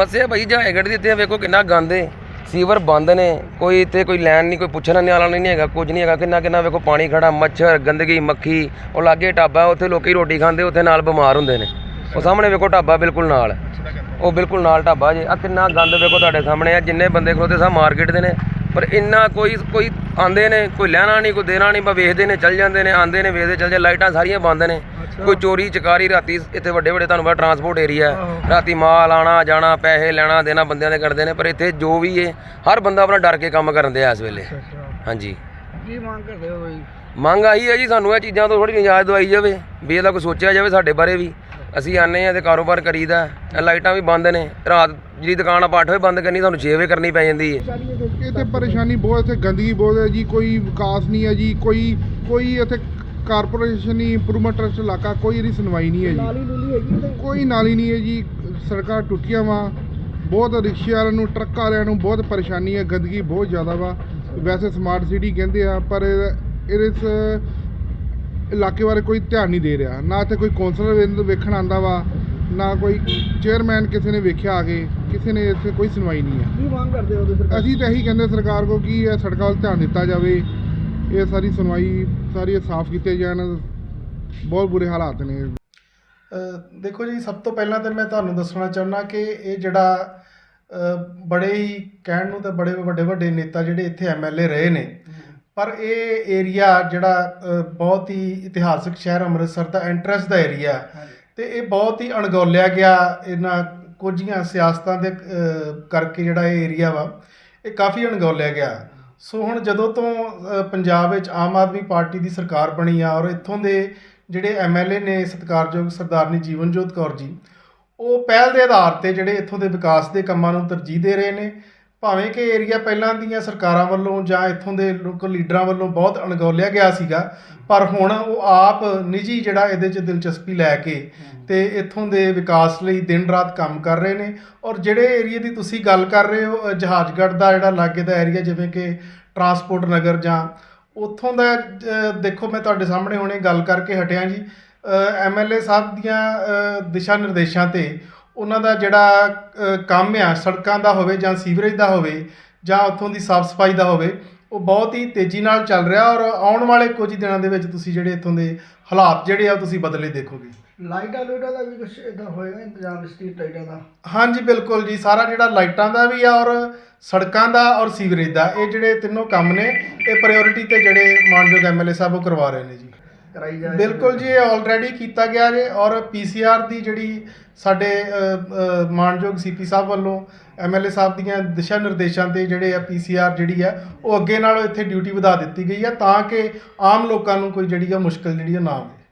ਸਮੱਸਿਆ ਭਾਈ ਜਹਾਂਗੜ ਦੀ ਇੱਥੇ ਵੇਖੋ ਕਿੰਨਾ ਗੰਦ ਏ। ਸੀਵਰ ਬੰਦ ਨੇ, ਕੋਈ ਇੱਥੇ ਕੋਈ ਲੈਣ ਨਹੀਂ, ਕੋਈ ਪੁੱਛਣ ਵਾਲਾ ਨਹੀਂ ਹੈਗਾ, ਕੁਝ ਨਹੀਂ ਹੈਗਾ, ਕਿੰਨਾ ਕਿੰਨਾ ਵੇਖੋ ਪਾਣੀ ਖੜਾ, ਮੱਛਰ, ਗੰਦਗੀ, ਮੱਖੀ, ਉਹ ਲਾਗੇ ਢਾਬਾ, ਉੱਥੇ ਲੋਕੀ ਰੋਟੀ ਖਾਂਦੇ, ਉੱਥੇ ਨਾਲ ਬਿਮਾਰ ਹੁੰਦੇ ਨੇ। ਉਹ ਸਾਹਮਣੇ ਵੇਖੋ ਢਾਬਾ ਬਿਲਕੁਲ ਨਾਲ। ਉਹ ਬਿਲਕੁਲ ਨਾਲ ਢਾਬਾ ਜੇ। ਆ ਕਿੰਨਾ ਗੰਦ ਵੇਖੋ ਤੁਹਾਡੇ ਸਾਹਮਣੇ ਆ, ਜਿੰਨੇ ਬੰਦੇ ਖਲੋਤੇ ਸਭ ਮਾਰਕੀਟ ਦੇ ਨੇ ਪਰ ਇੰਨਾ ਕੋਈ ਕੋਈ ਆਂਦੇ ਨੇ ਕੋਈ ਲੈਣਾ ਨਹੀਂ ਕੋਈ ਦੇਣਾ ਨਹੀਂ ਬਸ ਵੇਖਦੇ ਨੇ ਚੱਲ ਜਾਂਦੇ ਨੇ ਆਂਦੇ ਨੇ ਵੇਖਦੇ ਚੱਲ ਜਾਂਦੇ ਲਾਈਟਾਂ ਸਾਰੀਆਂ ਬੰਦ ਨੇ। ਕੋਈ ਚੋਰੀ ਚਕਾਰੀ ਰਾਤੀ ਇੱਥੇ ਵੱਡੇ ਵੱਡੇ ਤੁਹਾਨੂੰ ਪਤਾ ਟਰਾਂਸਪੋਰਟ ਏਰੀਆ ਰਾਤੀ ਮਾਲ ਆਣਾ ਜਾਣਾ ਪੈਸੇ ਲੈਣਾ ਦੇਣਾ ਬੰਦਿਆਂ ਦੇ ਕਰਦੇ ਨੇ ਪਰ ਇੱਥੇ ਜੋ ਵੀ ਏ ਹਰ ਬੰਦਾ ਆਪਣਾ ਡਰ ਕੇ ਕੰਮ ਕਰਨ ਦਿਆ ਇਸ ਵੇਲੇ। ਹਾਂਜੀ। ਕੀ ਮੰਗ ਕਰਦੇ ਹੋ ਬਈ? ਮੰਗ ਆਹੀ ਹੈ ਜੀ ਸਾਨੂੰ ਇਹ ਚੀਜ਼ਾਂ ਤੋਂ ਥੋੜੀ ਨਿਜਾਤ ਦਵਾਈ ਜਾਵੇ ਵੀ ਇਹਦਾ ਕੋਈ ਸੋਚਿਆ ਜਾਵੇ ਸਾਡੇ ਬਾਰੇ ਵੀ। ਅਸੀਂ ਆਨੇ ਆ ਤੇ ਕਾਰੋਬਾਰ ਕਰੀਦਾ ਲਾਈਟਾਂ ਵੀ ਬੰਦ ਨੇ ਰਾਤ ਜਿਹੜੀ ਦੁਕਾਨ ਆਪਾਂ 8 ਵਜੇ ਬੰਦ ਕਰਨੀ ਸਾਨੂੰ 6 ਵਜੇ ਕਰਨੀ ਪੈ ਜਾਂਦੀ ਹੈ ਇੱਥੇ ਪਰੇਸ਼ਾਨੀ ਬਹੁਤ ਇੱਥੇ ਗੰਦਗੀ ਬਹੁਤ ਹੈ ਜੀ ਕੋਈ ਵਿਕਾਸ ਨਹੀਂ ਹੈ ਜੀ ਕੋਈ ਕੋਈ ਇੱਥੇ ਕਾਰਪੋਰੇਸ਼ਨ ਨਹੀਂ ਇੰਪਰੂਵਮੈਂਟ ਟਰਸਟ ਇਲਾਕਾ ਕੋਈ ਇਹਦੀ ਸੁਣਵਾਈ ਨਹੀਂ ਹੈ ਜੀ। ਨਾਲੀ ਨੂਲੀ ਹੈਗੀ ਤੇ? ਕੋਈ ਨਾਲੀ ਨਹੀਂ ਹੈ ਜੀ ਸੜਕਾਂ ਟੁੱਟੀਆਂ ਵਾ ਬਹੁਤ ਰਿਕਸ਼ੇ ਵਾਲਿਆਂ ਨੂੰ ਟਰੱਕ ਵਾਲਿਆਂ ਨੂੰ ਬਹੁਤ ਪਰੇਸ਼ਾਨੀ ਹੈ ਗੰਦਗੀ ਬਹੁਤ ਜ਼ਿਆਦਾ ਵਾ। ਵੈਸੇ ਸਮਾਰਟ ਸਿਟੀ ਕਹਿੰਦੇ ਆ ਪਰ ਇਹ- ਇਸ ਇਲਾਕੇ ਬਾਰੇ ਕੋਈ ਧਿਆਨ ਨਹੀਂ ਦੇ ਰਿਹਾ। ਨਾ ਇੱਥੇ ਕੋਈ ਕੌਂਸਲਰ ਵੇਖ- ਵੇਖਣ ਆਂਦਾ ਵਾ ਨਾ ਕੋਈ ਚੇਅਰਮੈਨ ਕਿਸੇ ਨੇ ਵੇਖਿਆ ਆ ਕੇ। ਕਿਸੇ ਨੇ ਇੱਥੇ ਕੋਈ ਸੁਣਵਾਈ ਨਹੀਂ ਹੈ। ਕੀ ਮੰਗ ਕਰਦੇ ਹੋ ਤੁਸੀਂ ਅਸੀਂ ਤਾਂ ਇਹੀ ਕਹਿੰਦੇ ਸਰਕਾਰ ਕੋ ਕਿ ਇਹ ਸੜਕਾਂ ਵੱਲ ਧਿਆਨ ਦਿੱਤਾ ਜਾਵੇ। ਇਹ ਸਾਰੀ ਸੁਣਵਾਈ ਸਾਰੀ ਸਾਫ਼ ਕੀਤੇ ਜਾਣ। ਬਹੁਤ ਬੁਰੇ ਹਾਲਾਤ ਨੇ। ਅ, ਦੇਖੋ ਜੀ ਸਭ ਤੋਂ ਪਹਿਲਾਂ ਤਾਂ ਮੈਂ ਤੁਹਾਨੂੰ ਦੱਸਣਾ ਚਾਹੁੰਦਾ ਕਿ ਇਹ ਜਿਹੜਾ ਅ, ਬੜੇ ਹੀ ਕਹਿਣ ਨੂੰ ਤਾਂ ਬੜੇ ਵੱਡੇ ਵੱਡੇ ਨੇਤਾ ਜਿਹੜੇ ਇੱਥੇ ਐਮਐਲਏ ਰਹੇ ਨੇ। ਪਰ ਇਹ ਏਰੀਆ ਜਿਹੜਾ ਅ, ਬਹੁਤ ਹੀ ਇਤਿਹਾਸਕ ਸ਼ਹਿਰ ਅੰਮ੍ਰਿਤਸਰ ਦਾ ਐਂਟਰੈਂਸ ਦਾ ਏਰੀਆ ਤੇ ਇਹ ਬਹੁਤ ਹੀ ਅਣਗੌਲਿਆ ਗਿਆ ਇਹਨਾਂ ਕੁਝੀਆਂ ਸਿਆਸਤਾਂ ਦੇ ਕਰਕੇ ਜਿਹੜਾ ਇਹ ਏਰੀਆ ਵਾ, ਇਹ ਕਾਫੀ ਅਣਗੌਲਿਆ ਗਿਆ। ਸੋ ਹੁਣ ਜਦੋਂ ਤੋਂ ਪੰਜਾਬ ਵਿੱਚ ਆਮ ਆਦਮੀ ਪਾਰਟੀ ਦੀ ਸਰਕਾਰ ਬਣੀ ਆ ਔਰ ਇੱਥੋਂ ਦੇ ਜਿਹੜੇ ਐਮਐਲਏ ਨੇ ਸਤਿਕਾਰਯੋਗ ਸਰਦਾਰਨੀ ਜੀਵਨਜੋਤ ਕੌਰ ਜੀ, ਉਹ ਪਹਿਲ ਦੇ ਆਧਾਰ ਤੇ ਜਿਹੜੇ ਇੱਥੋਂ ਦੇ ਵਿਕਾਸ ਦੇ ਕੰਮਾਂ ਨੂੰ ਤਰਜੀਹ ਦੇ ਰਹੇ ਨੇ ਭਾਵੇਂ ਕਿ ਏਰੀਆ ਪਹਿਲਾਂ ਦੀਆਂ ਸਰਕਾਰਾਂ ਵੱਲੋਂ ਜਾਂ ਇੱਥੋਂ ਦੇ ਲੋਕਲ ਲੀਡਰਾਂ ਵੱਲੋਂ ਬਹੁਤ ਅਣਗੌਲਿਆ ਗਿਆ ਸੀਗਾ, ਪਰ ਹੁਣ ਉਹ ਆਪ ਨਿੱਜੀ ਜਿਹੜਾ ਇਹਦੇ 'ਚ ਦਿਲਚਸਪੀ ਲੈ ਕੇ ਤੇ ਇੱਥੋਂ ਦੇ ਵਿਕਾਸ ਲਈ ਦਿਨ ਰਾਤ ਕੰਮ ਕਰ ਰਹੇ ਨੇ। ਔਰ ਜਿਹੜੇ ਏਰੀਆ ਦੀ ਤੁਸੀਂ ਗੱਲ ਕਰ ਰਹੇ ਹੋ ਜਹਾਜ਼ਗੜ੍ਹ ਦਾ ਜਿਹੜਾ ਲਾਗੇ ਦਾ ਏਰੀਆ, ਜਿਵੇਂ ਕਿ ਟਰਾਂਸਪੋਰਟ ਨਗਰ ਜਾਂ ਉੱਥੋਂ ਦਾ ਦੇਖੋ ਮੈਂ ਤੁਹਾਡੇ ਸਾਹਮਣੇ ਹੁਣੇ ਗੱਲ ਕਰਕੇ ਹਟਿਆ ਜੀ। ਐਮਐਲਏ ਸਾਹਿਬ ਦੀਆਂ ਦਿਸ਼ਾ ਨਿਰਦੇਸ਼ਾਂ ਤੇ ਉਹਨਾਂ ਦਾ ਜਿਹੜਾ ਕੰਮ ਆ ਸੜਕਾਂ ਦਾ ਹੋਵੇ ਜਾਂ ਸੀਵਰੇਜ ਦਾ ਹੋਵੇ ਜਾਂ ਉੱਥੋਂ ਦੀ ਸਾਫ਼ ਸਫ਼ਾਈ ਦਾ ਹੋਵੇ ਉਹ ਬਹੁਤ ਹੀ ਤੇਜ਼ੀ ਨਾਲ ਚੱਲ ਰਿਹਾ ਔਰ ਆਉਣ ਵਾਲੇ ਕੁਝ ਦਿਨਾਂ ਦੇ ਵਿੱਚ ਤੁਸੀਂ ਜਿਹੜੇ ਇੱਥੋਂ ਦੇ ਹਾਲਾਤ ਜਿਹੜੇ ਆ ਤੁਸੀਂ ਬਦਲੇ ਦੇਖੋਗੇ। ਲਾਈਟਾਂ ਲੂਟਾਂ ਦਾ ਵੀ ਕੁਝ ਇਦਾਂ ਹੋਏਗਾ ਇੰਤਜ਼ਾਮ ਸਟਰੀਟ ਲਾਈਟਾਂ ਦਾ? ਹਾਂਜੀ ਬਿਲਕੁਲ ਜੀ ਸਾਰਾ ਜਿਹੜਾ ਲਾਈਟਾਂ ਦਾ ਵੀ ਆ ਔਰ ਸੜਕਾਂ ਦਾ ਔਰ ਸੀਵਰੇਜ ਦਾ ਇਹ ਜਿਹੜੇ ਤਿੰਨੋਂ ਕੰਮ ਨੇ ਇਹ ਪ੍ਰਾਇੋਰਟੀ ਤੇ ਜਿਹੜੇ ਮਾਨਯੋਗ ਐਮਐਲਏ ਸਾਹਿਬ ਉਹ ਕਰਵਾ ਰਹੇ ਨੇ ਜੀ। ਕਰਾਈ ਜਾਏ। ਬਿਲਕੁਲ ਜੀ ਇਹ ਆਲਰੇਡੀ ਕੀਤਾ ਗਿਆ ਜੇ ਔਰ ਪੀਸੀਆਰ ਦੀ ਜਿਹੜੀ ਸਾਡੇ ਅ, ਅ, ਮਾਨਯੋਗ ਸੀਪੀ ਸਾਹਿਬ ਵੱਲੋਂ ਐਮਐਲਏ ਸਾਹਿਬ ਦੀਆਂ ਦਿਸ਼ਾ ਨਿਰਦੇਸ਼ਾਂ ਤੇ ਜਿਹੜੇ ਆ ਪੀਸੀਆਰ ਜਿਹੜੀ ਆ ਉਹ ਅੱਗੇ ਨਾਲੋਂ ਇੱਥੇ ਡਿਊਟੀ ਵਧਾ ਦਿੱਤੀ ਗਈ ਆ ਤਾਂ ਕਿ ਆਮ ਲੋਕਾਂ ਨੂੰ ਕੋਈ ਜਿਹੜੀ ਆ ਮੁਸ਼ਕਲ ਜਿਹੜੀ ਆ ਨਾ ਆਵੇ।